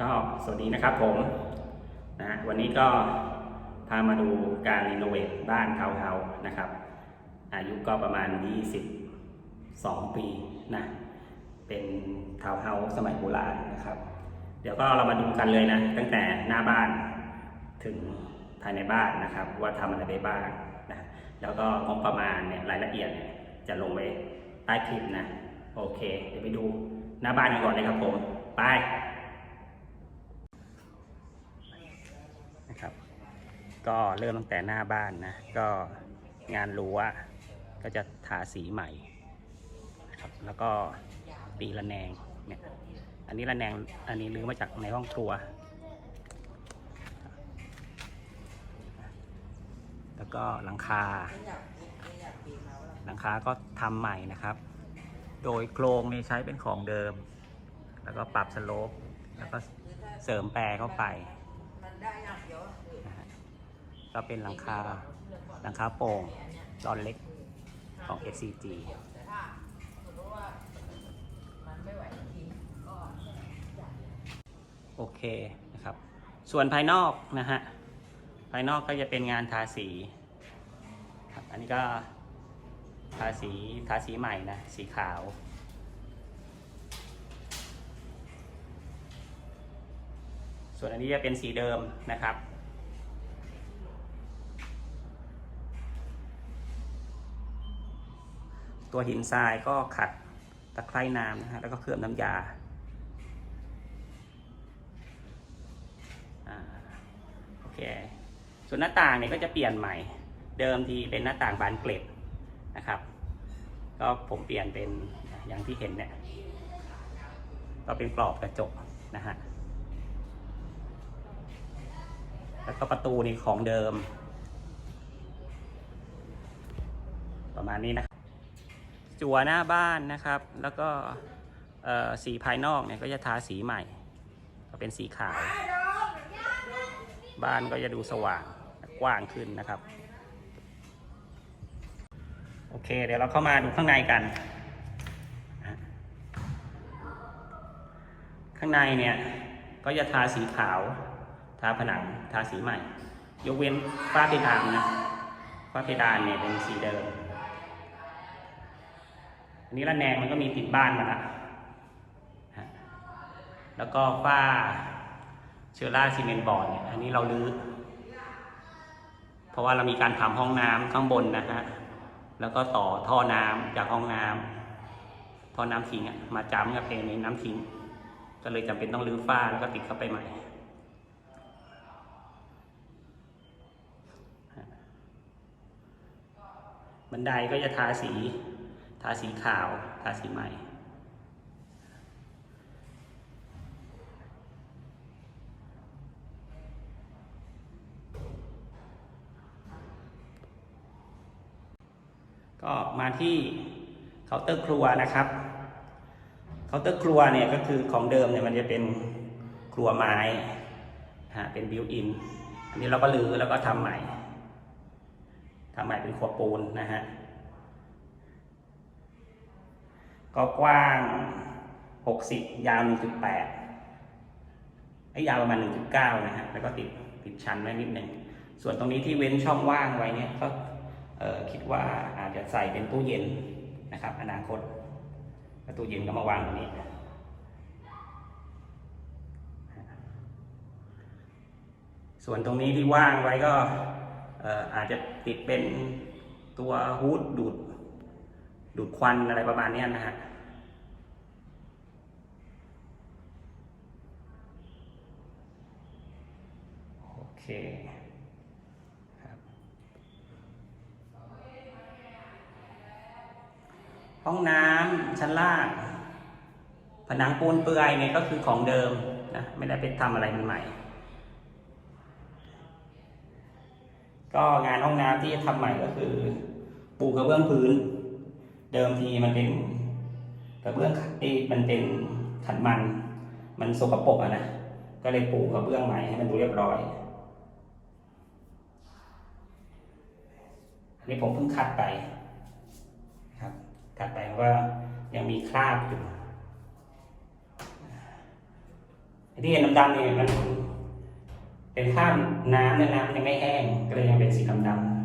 ก็สวัสดีนะครับผมนะวันนี้ก็พามาดูการรีโนเวทบ้านทาวน์เฮาส์นะครับ อายุก็ประมาณ 22 ปีนะเป็นทาวน์เฮาส์สมัยโบราณนะครับ เดี๋ยวก็เรามาดูกันเลยนะ ตั้งแต่หน้าบ้านถึงภายในบ้านนะครับ ว่าทำอะไรไปบ้างนะแล้วก็งบประมาณเนี่ยรายละเอียดเนี่ยจะลงไปใต้คลิปนะ โอเค เดี๋ยวไปดูหน้าบ้านกันก่อนเลยครับผม ไป นะครับ ก็เริ่มตั้งแต่หน้าบ้านนะ ก็งานรั้วก็จะทาสีใหม่ครับแล้วก็ตีระแนงเนี่ยอันนี้ระแนงอันนี้รื้อมาจากในห้องครัว แล้วก็หลังคา หลังคาก็ทำใหม่นะครับ โดยโครงนี่ใช้เป็นของเดิม แล้วก็ปรับสโลปแล้วก็เสริมแปรเข้าไปนะฮะ ก็เป็นหลังคาหลังคาโป่งตอนเล็กของ SCG โอเคนะครับ ส่วนภายนอกนะฮะ ภายนอกก็จะเป็นงานทาสีครับอันนี้ก็ทาสีทาสีใหม่นะ สีขาวส่วนอันนี้จะเป็นสีเดิมนะครับ ตัวหินทรายก็ขัดตะไคร่น้ำนะฮะแล้วก็เคลือบน้ำยาอโอเค ส่วนหน้าต่างเนี่ยก็จะเปลี่ยนใหม่ เดิมทีเป็นหน้าต่างบานเกล็ดนะครับ ก็ผมเปลี่ยนเป็นอย่างที่เห็นเนี่ย ก็เป็นกรอบกระจกนะฮะ แล้วก็ประตูนี่ของเดิม ประมาณนี้นะครับ จั่วหน้าบ้านนะครับ แล้วก็สีภายนอกเนี่ยก็จะทาสีใหม่ ก็เป็นสีขาว บ้านก็จะดูสว่างกว้างขึ้นนะครับ โอเค เดี๋ยวเราเข้ามาดูข้างในกัน ข้างในเนี่ยก็จะทาสีขาว ทาผนัง ทาสีใหม่ ยกเว้นฝ้าเพดานนะฝ้าเพดานเนี่ยเป็นสีเดิม อันนี้ระแนงมันก็มีติดบ้านมาละแล้วก็ฝ้าเชอราซีเมนต์บอร์ดเนี่ยอันนี้เราลื้อเพราะว่าเรามีการทำห้องน้ำข้างบนนะฮะแล้วก็ต่อท่อน้ำจากห้องน้ำท่อน้ำทิ้งมาจ้ำกับเพนในน้ำทิ้ง ก็เลยจำเป็นต้องรื้อฝ้าแล้วก็ติดเข้าไปใหม่บันไดก็จะทาสี ทาสีขาว ทาสีใหม่ ก็มาที่เคาน์เตอร์ครัวนะครับ เคาน์เตอร์ครัวเนี่ยก็คือของเดิมเนี่ยมันจะเป็นครัวไม้ฮะเป็นบิวอิน อันนี้เราก็รื้อแล้วก็ทำใหม่ทำใหม่เป็นครัวปูนนะฮะ ก็กว้าง 60 ยาว 1.8ไอ้ยาวประมาณ 1.9 นะฮะ แล้วก็ติดติดชั้นไว้นิดหนึ่งส่วนตรงนี้ที่เว้นช่องว่างไว้เนี่ยก็คิดว่าอาจจะใส่เป็นตู้เย็นนะครับ อนาคตตู้เย็นก็มาวางตรงนี้ส่วนตรงนี้ที่ว่างไว้ก็อาจจะติดเป็นตัวฮูดดูด ดูดควันอะไรประมาณนี้นะฮะ โอ เคครับห้องน้ำชั้นล่าง ผนังปูนเปลือยเนี่ยก็คือของเดิมนะไม่ได้ไปทำอะไรมันใหม่ ก็งานห้องน้ำที่ทำใหม่ก็คือ ปูกระเบื้องพื้น เดิมทีมันเป็นกระเบื้องที่มันเป็นขันมัน มันสกปรกอะนะก็เลยปูกระเบื้องใหม่ให้มันดูเรียบร้อย อั นี้ผมเพิ่งขัดไปครับขัดไปว่ายังมีคราบอยู่ที่เห็นดำๆเนี่ยมันเป็นข้ามน้ำเนี่ยน้ำยังไม่แห้งก็เลยยังเป็นสีดำๆ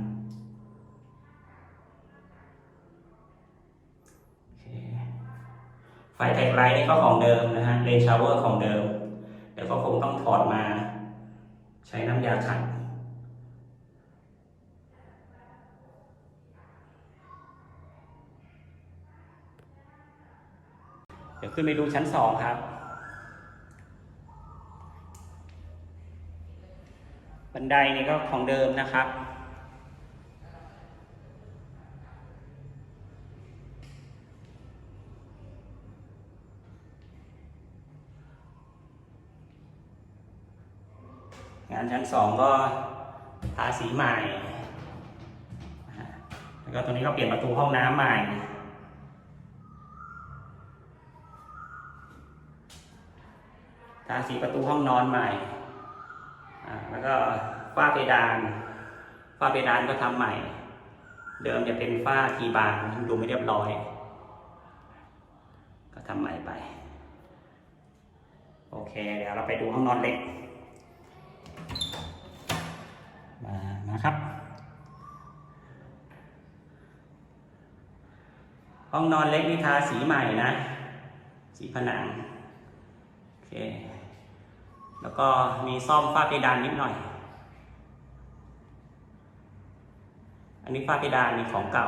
ไฟแท็กไลท์นี่ก็ของเดิมนะฮะเลนชาวเวอร์ของเดิม เดี๋ยวก็คงต้องถอดมา ใช้น้ำยาขัด ดี๋ยวขึ้นไปดูชั้นสองครับ บันไดนี่ก็ของเดิมนะครับงานชั้นสองก็ทาสีใหม่ แล้วก็ตรงนี้ก็เปลี่ยนประตูห้องน้ำใหม่ ทาสีประตูห้องนอนใหม่แล้วก็ฝ้าเพดานฝ้าเพดานก็ทำใหม่ เดิมจะเป็นฝ้าทีบานดูไม่เรียบร้อย ก็ทำใหม่ไป โอเค เดี๋ยวเราไปดูห้องนอนเล็กมานะครับ ห้องนอนเล็กนี่ทาสีใหม่นะ สีผนัง โอเค แล้วก็มีซ่อมฝ้าเพดานนิดหน่อย อันนี้ฝ้าเพดานนี่ของเก่า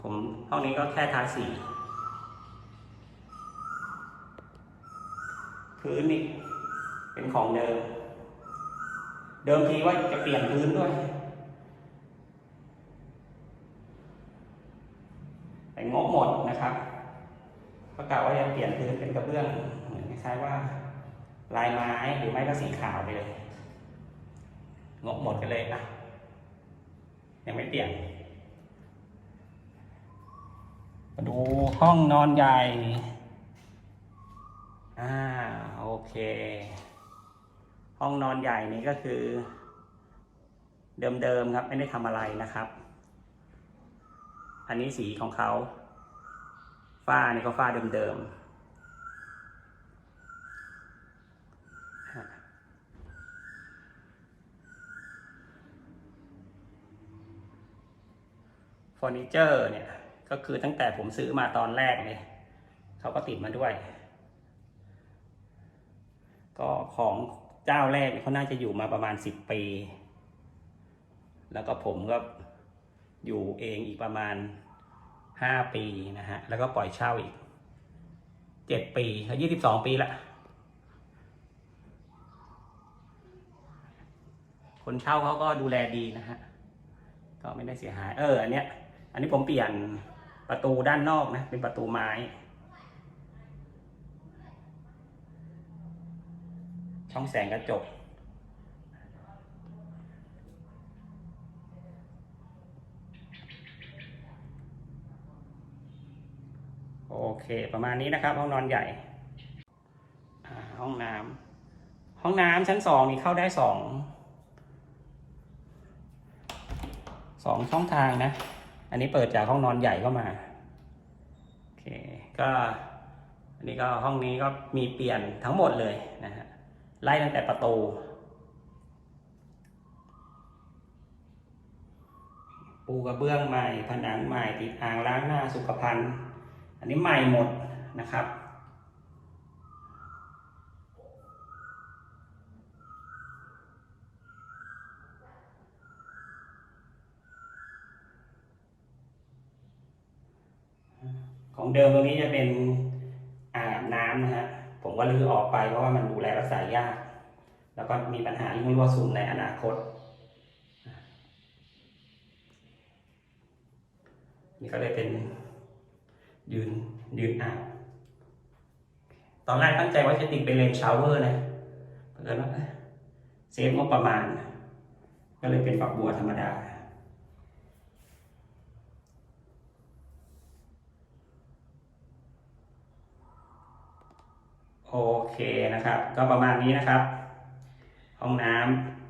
ผมห้องนี้ก็แค่ทาสีพื้นนี่เป็นของเดิม เดิมทีว่าจะเปลี่ยนพื้นด้วยแต่งบหมดนะครับ ก็กล่าวว่าจะเปลี่ยนพื้นเป็นกระเบื้องเหมือนคล้ายๆว่า ลายไม้หรือไม่ก็สีขาวไปเลยงบหมดกันเลยอะยังไม่เปลี่ยนมาดูห้องนอนใหญ่ อ่าโอเค ห้องนอนใหญ่นี้ก็คือ เดิมๆครับไม่ได้ทำอะไรนะครับ อันนี้สีของเขา ฝ้านี่ก็ฝ้าเดิมๆเฟอร์นิเจอร์เนี่ยก็คือตั้งแต่ผมซื้อมาตอนแรกเนี่ยเขาก็ติดมาด้วย ก็ของเจ้าแรกเนี่ยเขาน่าจะอยู่มาประมาณสิบปี แล้วก็ผมก็อยู่เองอีกประมาณ ห้าปีนะฮะ แล้วก็ปล่อยเช่าอีกเจ็ดปียี่สิบสองปีละ คนเช่าเขาก็ดูแลดีนะฮะ ก็ไม่ได้เสียหาย เออ อันเนี้ย อันนี้ผมเปลี่ยนประตูด้านนอกนะ เป็นประตูไม้ช่องแสงกระจก โอเค ประมาณนี้นะครับ ห้องนอนใหญ่ห้องน้ำห้องน้ำชั้นสองนี่เข้าได้สองสองช่องทางนะ อันนี้เปิดจากห้องนอนใหญ่เข้ามาโอเคก็อันนี้ก็ห้องนี้ก็มีเปลี่ยนทั้งหมดเลยนะฮะไล่ตั้งแต่ประตูปูกระเบื้องใหม่ ผนังใหม่ติดอ่างล้างหน้าสุขภัณฑ์ อันนี้ใหม่หมดนะครับ ของเดิมตรงนี้จะเป็นอ่างอาบน้ำนะฮะผมก็รื้อออกไปเพราะว่ามันดูแลรักษายาก แล้วก็มีปัญหาเรื่องรั่วซึมในอนาคตนี่ก็เลยเป็น ยืนยืนอ่างตอนแรกตั้งใจว่าจะติดเป็นเลนชาวเวอร์นะเพื่อนว่าเอ้ยเซฟงบประมาณ ก็เลยเป็นฝักบัวธรรมดา โอเคนะครับ ก็ประมาณนี้นะครับ ห้องน้ำ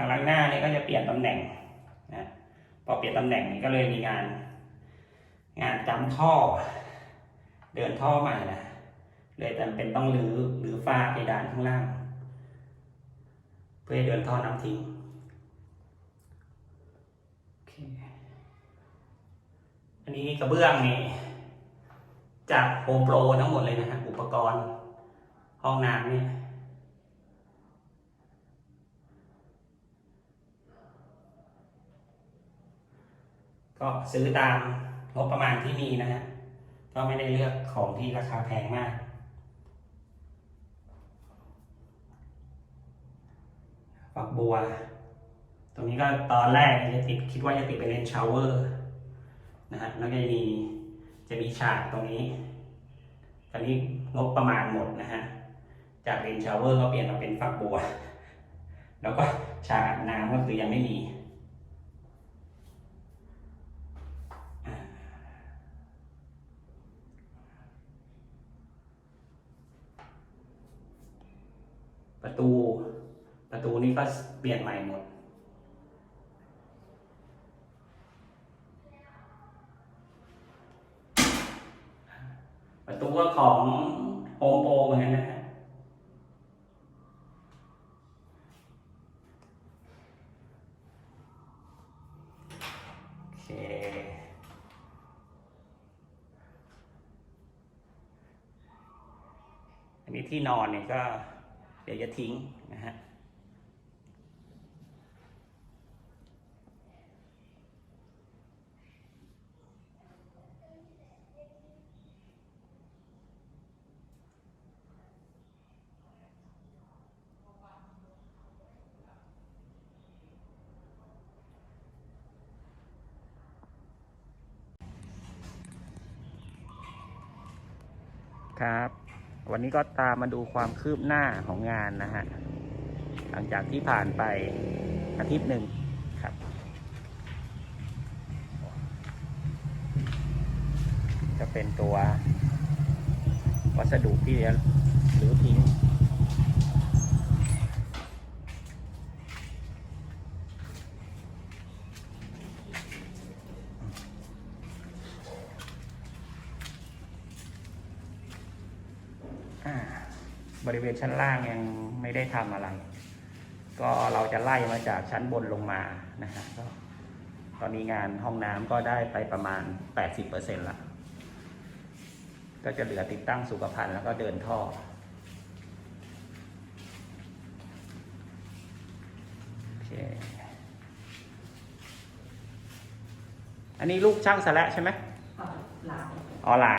างล้างหน้าเนี่ยก็จะเปลี่ยนตำแหน่งนะพอเปลี่ยนตำแหน่งนี่ก็เลยมีงาน งานจำท่อ เดินท่อใหม่นะเลยจำเป็นต้องรื้อหรือฝ้าเพดานข้างล่าง เพื่อให้เดินท่อน้ำทิ้งโอเคอันนี้กระเบื้องนี่จากโฮมโปรทั้งหมดเลยนะฮะอุปกรณ์ห้องน้ำเนี่ย ก็ซื้อตามงบประมาณที่มีนะฮะก็ไม่ได้เลือกของที่ราคาแพงมาก ฝักบัว ตรงนี้ก็ตอนแรกจะติดคิดว่าจะติดเป็นเลนชาวเวอร์นะฮะแล้วก็จะมีจะมีฉากตรงนี้ตอนนี้งบประมาณหมดนะฮะ จากเลนชาวเวอร์ก็เปลี่ยนมาเป็นฝักบัว แล้วก็ฉากอาบน้ำก็คือยังไม่มี ตูประตูนี้ก็เปลี่ยนใหม่หมด ประตูก็ของโฮมโปรเหมือนกันนะฮะอันนี้ที่นอนเนี่ยก็ ดี๋ยวจะทิ้งนะฮะครับ วันนี้ก็ตามมาดูความคืบหน้าของงานนะฮะ หลังจากที่ผ่านไปอาทิตย์หนึ่งครับ จะเป็นตัววัสดุที่หรือทิ้ง อ่า บริเวณชั้นล่างยังไม่ได้ทำอะไร ก็เราจะไล่มาจากชั้นบนลงมานะฮะก็ตอนนี้งานห้องน้ำก็ได้ไปประมาณ 80%ละก็จะเหลือติดตั้งสุขภัณฑ์แล้วก็เดินท่อโอเคอันนี้ลูกช่างสละใช่ไหมหลาอ๋อหลาน